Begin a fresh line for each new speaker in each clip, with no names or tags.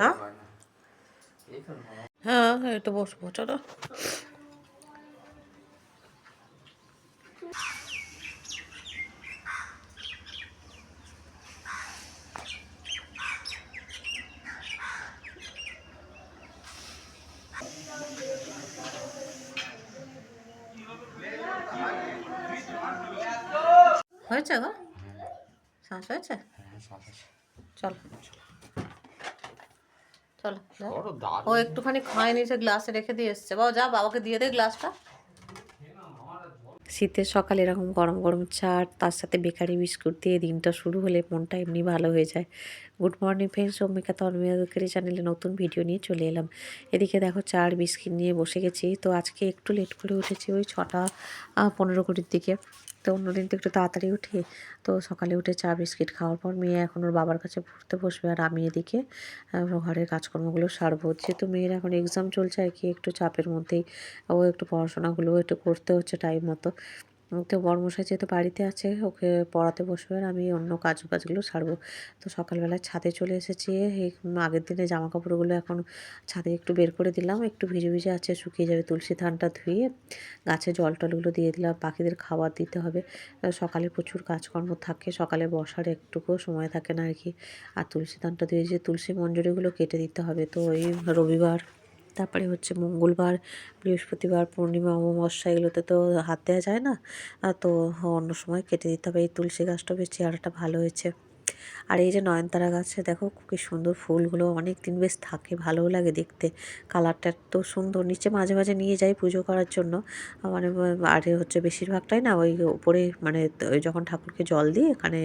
হ্যাঁ?
হয় হয়।
হ্যাঁ এই তো বসবো চলো। হয়েছে গো? শ্বাস হয়েছে?
হ্যাঁ,
চলো। চলো। ও একটুখানি খায় নিয়েছে গ্লাসে রেখে দিয়ে এসছে। বাবা যা বাবাকে দিয়ে দে গ্লাসটা। শীতের সকালে এরকম গরম গরম চা আর তার সাথে বেকারি বিস্কুট দিয়ে দিনটা শুরু হলে মনটা এমনি ভালো হয়ে যায়। Good morning friends Ambika Tanmaya bakery চ্যানেলে নতুন ভিডিও নিয়ে চলে এলাম। এদিকে দেখো চা আর বিস্কিট নিয়ে বসে গেছি। তো আজকে একটু লেট করে উঠেছি ওই ছটা পনেরো কুড়ির দিকে। তো অন্যদিন তো একটু তাড়াতাড়ি উঠি। তো সকালে উঠে চা, বিস্কিট খাওয়ার পর মেয়ে এখন ওর বাবার কাছে পড়তে বসবে আর আমি এদিকে ঘরের কাজকর্মগুলো সারবো। যেহেতু মেয়ের এখন এক্সাম চলছে আর কি, একটু চাপের মধ্যেই ও একটু পড়াশোনাগুলো একটু করতে হচ্ছে টাইম মতো। তো বর্মশাই যেহেতু বাড়িতে আছে, ওকে পড়াতে বসবে আর আমি অন্য কাজ কাজগুলো সারবো। তো সকালবেলায় ছাদে চলে এসেছি, এই আগের দিনে জামা কাপড়গুলো এখন ছাদে একটু বের করে দিলাম, একটু ভিজে ভিজে আছে, শুকিয়ে যাবে তুলসী ধানটা ধুয়ে গাছে জল টলগুলো দিয়ে দিলাম পাখিদের খাবার দিতে হবে। সকালে প্রচুর কাজকর্ম থাকে, সকালে বসার একটুকুও সময় থাকে না আর কি। আর তুলসী ধানটা দিয়ে যে তুলসী মঞ্জুরিগুলো কেটে দিতে হবে, তো এই রবিবার তারপরে হচ্ছে মঙ্গলবার, বৃহস্পতিবার, পূর্ণিমা, অমাবস্যা এগুলোতে তো হাত দেওয়া যায় না। তো অন্য সময় কেটে দিতে হবে। এই তুলসী গাছটা বেশ চেহারাটা ভালো হয়েছে। আর এই যে নয়নতারা গাছে দেখো কি সুন্দর ফুলগুলো অনেক দিন বেশ থাকে, ভালোও লাগে দেখতে। কালারটা এত সুন্দর। নিচে মাঝে মাঝে নিয়ে যাই পুজো করার জন্য। মানে আর হচ্ছে বেশিরভাগটাই না ওই উপরে মানে যখন ঠাকুরকে জল দিই এখানে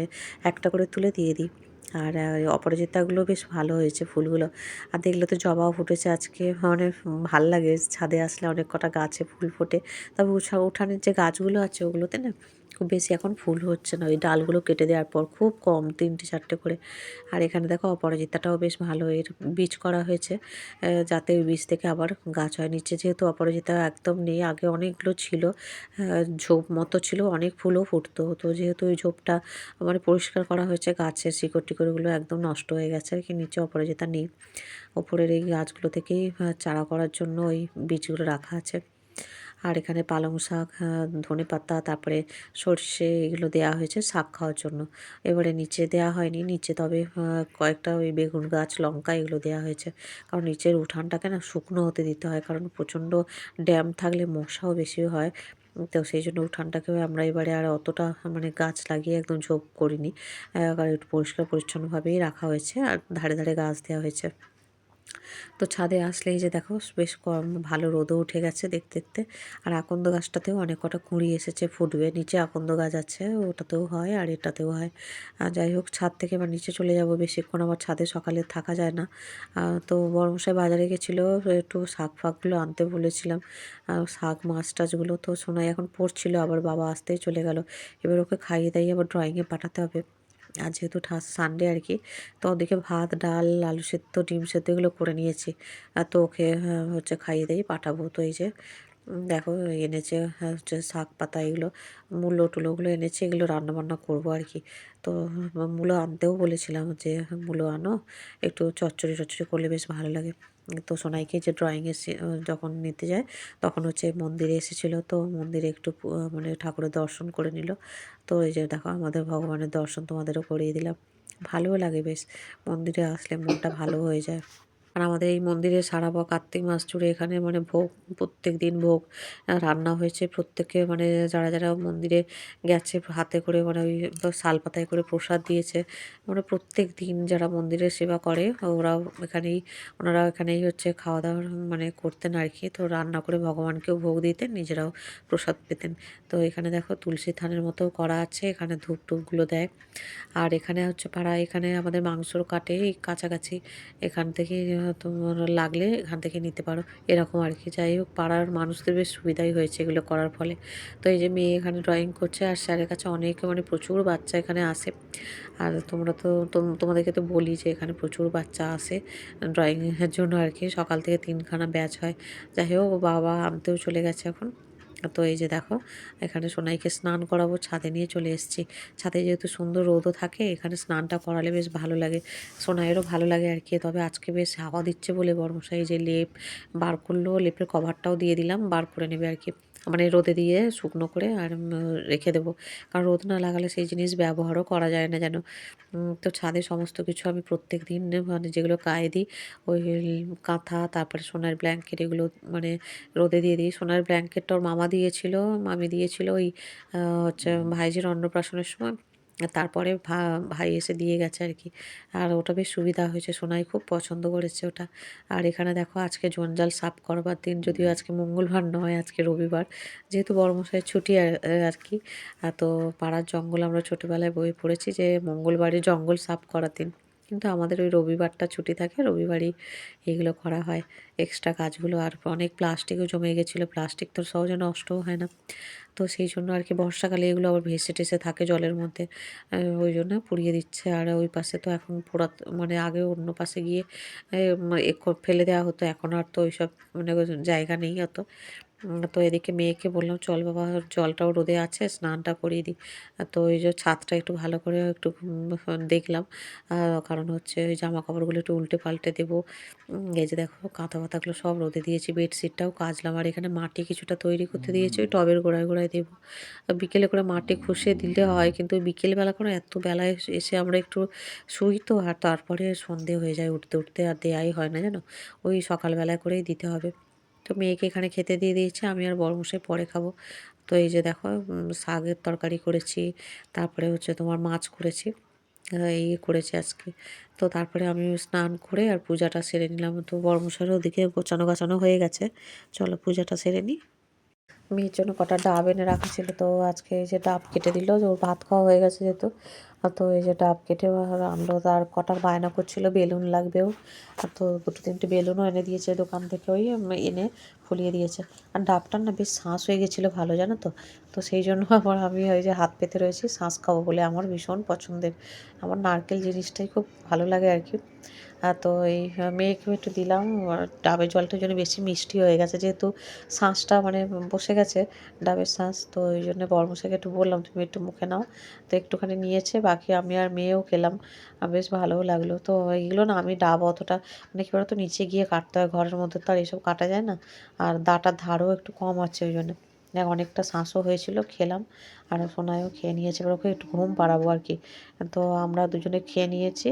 একটা করে তুলে দিয়ে দিই। আর অপরাজিতাগুলো বেশ ভালো হয়েছে ফুলগুলো। আর দেখলে তো জবাও ফুটেছে আজকে অনেক ভালো লাগে। ছাদে আসলে অনেক কটা গাছে ফুল ফোটে। তবে উঠা উঠানের যে গাছগুলো আছে ওগুলোতে না খুব বেশি এখন ফুল হচ্ছে না। ওই ডালগুলো কেটে দেওয়ার পর খুব কম, তিনটে চারটে করে। আর এখানে দেখো অপরাজিতাটাও বেশ ভালো এর বীজ করা হয়েছে। যাতে ওই বীজ থেকে আবার গাছ হয়। নিচে যেহেতু অপরাজিতা একদম নেই, আগে অনেকগুলো ছিল। ঝোপ মতো ছিল, অনেক ফুলও ফুটতো। তো যেহেতু ওই ঝোপটা মানে পরিষ্কার করা হয়েছে, গাছের শিকড় টিকড়গুলো একদম নষ্ট হয়ে গেছে, আর কি নিচে অপরাজিতা নেই। ওপরের এই গাছগুলো থেকেই চারা করার জন্য ওই বীজগুলো রাখা আছে। আর এখানে পালং শাক ধনে পাতা, তারপরে সর্ষে এগুলো দেওয়া হয়েছে শাক খাওয়ার জন্য। এবারে নিচে দেওয়া হয়নি। নিচে তবে কয়েকটা ওই বেগুন গাছ, লঙ্কা এগুলো দেওয়া হয়েছে। কারণ নিচের উঠানটাকে না শুকনো হতে দিতে হয়, কারণ প্রচণ্ড ড্যাম থাকলে মশাও বেশি হয়। তো সেই জন্য উঠানটাকে আমরা এবারে আর অতটা মানে গাছ লাগিয়ে একদম ঝোপ করিনি। একটু পরিষ্কার পরিচ্ছন্নভাবেই রাখা হয়েছে আর ধারে ধারে গাছ দেওয়া হয়েছে। তো ছাদে আসলেই যে দেখো, বেশ কম ভালো রোদও উঠে গেছে দেখতে দেখতে। আর আকন্দ গাছটাতেও অনেক কটা কুঁড়ি এসেছে ফুটবে। নিচে আকন্দ গাছ আছে, ওটাতেও হয় আর এটাতেও হয়। আর যাই হোক, ছাদ থেকে এবার নিচে চলে যাব। বেশিক্ষণ আবার ছাদে সকালে থাকা যায় না। তো বড়মশাই বাজারে গেছিল, একটু শাক ফাকগুলো আনতে বলেছিলাম। শাক, মাছ টাছগুলো তো সোনাই এখন পড়ছিল আবার বাবা আসতেই চলে গেল। এবার ওকে খাইয়ে দাইয়ে আবার ড্রয়িংয়ে পাঠাতে হবে। আর যেহেতু সানডে আর কি তো ওদিকে ভাত ডাল আলু সেদ্ধ ডিম সেদ্ধ এগুলো করে নিয়েছি। আর তো ওকে হচ্ছে খাইয়ে দিয়ে পাঠাবো তো এই যে দেখো এনেছে আহ, হচ্ছে শাক পাতা এগুলো মূলো টুলোগুলো এনেছে এগুলো রান্না বান্না করব আর কি তো মূলো আনতেও বলেছিলাম যে মূলো আনো একটু চচ্চড়ি টচ্চড়ি করলে বেশ ভালো লাগে। তো সোনাইকে যে ড্রয়িংয়ে যখন নিতে যায়, তখন হচ্ছে মন্দিরে এসেছিল। তো মন্দিরে একটু মানে ঠাকুরের দর্শন করে নিল। তো এই যে দেখো, আমাদের ভগবানের দর্শন তোমাদেরও করিয়ে দিলাম। ভালোও লাগে বেশ। মন্দিরে আসলে মনটা ভালো হয়ে যায়। আর আমাদের এই মন্দিরে সারা বা কার্তিক মাস জুড়ে এখানে মানে ভোগ প্রত্যেক দিন ভোগ রান্না হয়েছে। প্রত্যেকে মানে যারা যারা মন্দিরে গেছে, হাতে করে মানে ওই শাল পাতায় করে প্রসাদ দিয়েছে মানে প্রত্যেক দিন যারা মন্দিরে সেবা করে, ওরাও এখানেই, ওনারা এখানেই হচ্ছে খাওয়া দাওয়া মানে করতেন আর কি। তো রান্না করে ভগবানকেও ভোগ দিতেন, নিজেরাও প্রসাদ পেতেন। তো এখানে দেখো তুলসী থানের মতো করা আছে, এখানে ধূপ টুপগুলো দেয়। আর এখানে হচ্ছে পাড়া এখানে আমাদের মাংসর কাটে এই কাছাকাছি এখান থেকে তোমার লাগলে এখান থেকে নিতে পারো। এরকম আর কি। যাই হোক, পাড়ার মানুষদের বেশ সুবিধাই হয়েছে এগুলো করার ফলে। তো এই যে মেয়ে এখানে ড্রয়িং করছে আর স্যারের কাছে অনেক মানে প্রচুর বাচ্চা এখানে আসে। আর তোমরা তো তোম- তোমাদেরকে তো বলি যে এখানে প্রচুর বাচ্চা আসে ড্রয়িংয়ের জন্য আর কি। সকাল থেকে তিনখানা ব্যাচ হয়। যাই হোক, বাবা আনতেও চলে গেছে এখন। তো এই যে দেখো, এখানে সোনাইকে স্নান করাবো, ছাদে নিয়ে চলে এসেছি। ছাদে যেহেতু সুন্দর রোদও থাকে, এখানে স্নানটা করালে বেশ ভালো লাগে। সোনাইয়েরও ভালো লাগে আর কি, তবে আজকে বেশ হাওয়া দিচ্ছে বলে বর্মশাই যে লেপ বার করল, লেপের কভারটাও দিয়ে দিলাম, বার করে নেবে আর কি। মানে রোদে দিয়ে শুকনো করে আর রেখে দেবো। কারণ রোদ না লাগালে সেই জিনিস ব্যবহারও করা যায় না যেন। তো ছাদে সমস্ত কিছু আমি প্রত্যেক দিন মানে যেগুলো গায়ে দিই, ওই কাঁথা, তারপরে সোনার ব্ল্যাঙ্কেট এগুলো মানে রোদে দিয়ে দিই। সোনার ব্ল্যাঙ্কেটটা ওর মামা দিয়েছিল, মামি দিয়েছিল ওই হচ্ছে ভাইজির অন্নপ্রাশনের সময়। তারপরে ভা, ভাই এসে দিয়ে গেছে আর কি। আর ওটা বেশ সুবিধা হয়েছে, সোনাই খুব পছন্দ করেছে ওটা। আর এখানে দেখো আজকে জঞ্জাল সাফ করবার দিন, যদিও আজকে মঙ্গলবার নয়, আজকে রবিবার। যেহেতু বড়মশাইয়ের ছুটি আর কি। তো পাড়ার জঙ্গল আমরা ছোটোবেলায় বই পড়েছি যে মঙ্গলবারে জঙ্গল সাফ করার দিন। কিন্তু আমাদের ওই রবিবারটা ছুটি থাকে, রবিবারই এগুলো করা হয়। এক্সট্রা কাজগুলো আর অনেক প্লাস্টিকও জমে গেছিল প্লাস্টিক তো সহজে নষ্টও হয় না। তো সেই জন্য আর কি বর্ষাকালে এগুলো আবার ভেসে টেসে থাকে জলের মধ্যে। ওই জন্য পুড়িয়ে দিচ্ছে। আর ওই পাশে তো এখন পোড়া মানে আগে অন্য পাশে গিয়ে ফেলে দেওয়া হতো। এখন আর তো ওইসব মানে জায়গা নেই অত। তো এদিকে মেয়েকে বললাম চল বাবা জলটাও রোদে আছে স্নানটা করিয়ে দিই। তো ওই যে ছাদটা একটু ভালো করে একটু দেখলাম। কারণ হচ্ছে ওই জামা কাপড়গুলো একটু উল্টে পাল্টে দেবো। এই যে দেখো কাঁথা পাতাগুলো সব রোদে দিয়েছি বেডশিটটাও কাচলাম আর এখানে মাটি কিছুটা তৈরি করতে দিয়েছি ওই টবের গোড়ায় গোড়ায় দেবো। বিকেলে করে মাটি খুশে দিলে হয় কিন্তু বিকেলবেলা করে এত বেলায় এসে- আমরা একটু শুই তো আর তারপরে সন্ধে হয়ে যায় উঠতে উঠতে আর দেয়াই হয় না জানো? ওই সকালবেলায় করেই দিতে হবে। তো মেয়েকে এখানে খেতে দিয়ে দিয়েছে, আমি আর বড় মশাই পরে খাব। তো এই যে দেখো শাকের তরকারি করেছি, তারপরে হচ্ছে তোমার মাছ করেছি এই করেছি আজকে। তো তারপরে আমি স্নান করে আর পূজাটা সেরে নিলাম। তো বড় মশাইয়ের ওদিকে গোছানো গাছানো হয়ে গেছে। চলো পূজাটা সেরে নিই। মেয়ের জন্য কটা ডাব এনে রাখা ছিল, তো আজকে এই যে ডাব কেটে দিল যে ওর ভাত খাওয়া হয়ে গেছে যেহেতু। তো এই যে ডাব কেটে আনলো তার কটার বায়না করছিল, বেলুন লাগবেও। তো দুটো তিনটে বেলুনও এনে দিয়েছে দোকান থেকে ওই এনে ফুলিয়ে দিয়েছে। আর ডাবটার না বেশ শাঁস হয়ে গেছিল ভালো, জানো তো? তো সেই জন্য আবার আমি ওই যে হাত পেতে রয়েছি শাঁস খাব বলে আমার ভীষণ পছন্দের। আমার নারকেল জিনিসটাই খুব ভালো লাগে আর কি। তো এই মেয়েকে একটু দিলাম ডাবের জলটা জন্য বেশি মিষ্টি হয়ে গেছে, যেহেতু শাঁসটা মানে বসে গেছে, ডাবের শাঁস তো ওই জন্য বর্মশাকে একটু বললাম, তুমি একটু মুখে নাও। তো একটুখানি নিয়েছে, বাকি আমি আর মেয়েও খেলাম বেশ ভালোও লাগল। তো এইগুলো না আমি ডাব অতটা মানে কী বলতো, নিচে গিয়ে কাটতে হয়, ঘরের মধ্যে তো আর এসব কাটা যায় না। আর দাটার ধারও একটু কম আছে ওই জন্য। দেখ, অনেকটা শাঁসও হয়েছিল, খেলাম। আর সোনায়ও খেয়ে নিয়েছে। এবার ওকে একটু ঘুম পাড়াবো আর কি। তো আমরা দুজনে খেয়ে নিয়েছি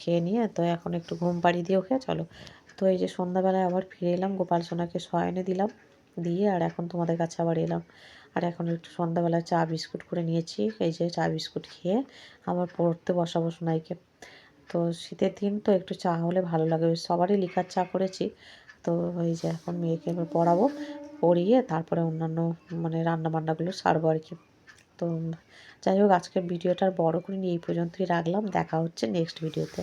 খেয়ে নিয়ে তো এখন একটু ঘুম পাড়িয়ে দিয়ে ওকে চলো। তো এই যে সন্ধ্যাবেলায় আবার ফিরে এলাম, গোপাল সোনাকে শয়নে দিলাম। দিয়ে আর এখন তোমাদের কাছে আবার এলাম। আর এখন একটু সন্ধ্যাবেলায় চা বিস্কুট করে নিয়েছি। এই যে চা বিস্কুট খেয়ে আবার পড়তে বসাবো সোনাইকে। তো শীতের দিন তো একটু চা হলে ভালো লাগে। সবারই লিকার চা করেছি। তো এই যে এখন মেয়েকে আমি পড়াবো, পড়িয়ে তারপরে অন্যান্য মানে রান্না বান্নাগুলো সারবো আর কি। তো যাই হোক, আজকের ভিডিওটা আর বড় করে নিয়ে এই পর্যন্তই রাখলাম, দেখা হচ্ছে নেক্সট ভিডিওতে